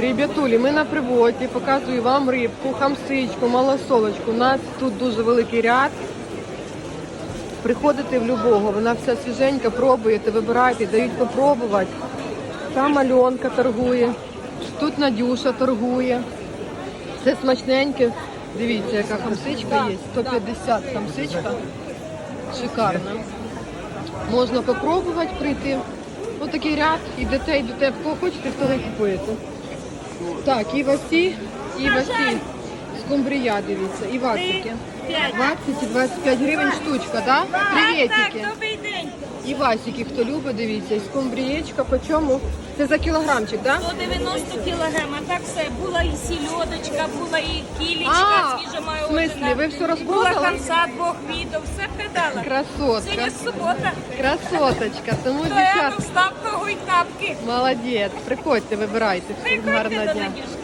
Ребятулі, ми на приводі, показую вам рибку, хамсичку, малосолочку. У нас тут дуже великий ряд. Приходите в любого, вона вся свіженька, пробуєте, вибирайте, дають попробувати. Там Альонка торгує, тут Надюша торгує. Все смачненьке. Дивіться, яка хамсичка є. 150 хамсичка. Шикарна. Можна попробувати прийти. Ось такий ряд, ідете, йдете, в кого хочете, хто не купуєте. Так, і васі, і васі. Скумбрія, дивіться, і васики. 20 і 25 гривень штучка, да? Приветики. Так, добрий день. І васики, хто любить, дивіться, і скумбрієчка, по чому? Це за кілограмчик, да? 190 кілограм, а так все. Була і сільодочка, була і кілічка, в смислі, ви все Була розпродали? хамса, двох відео, все придала. Красотка, Сьогодні субота, красоточка. Тому, то я дівчат, став того й тапки. молодець. Приходьте, вибирайте. Всім Приходьте гарного до дня. Надюшки.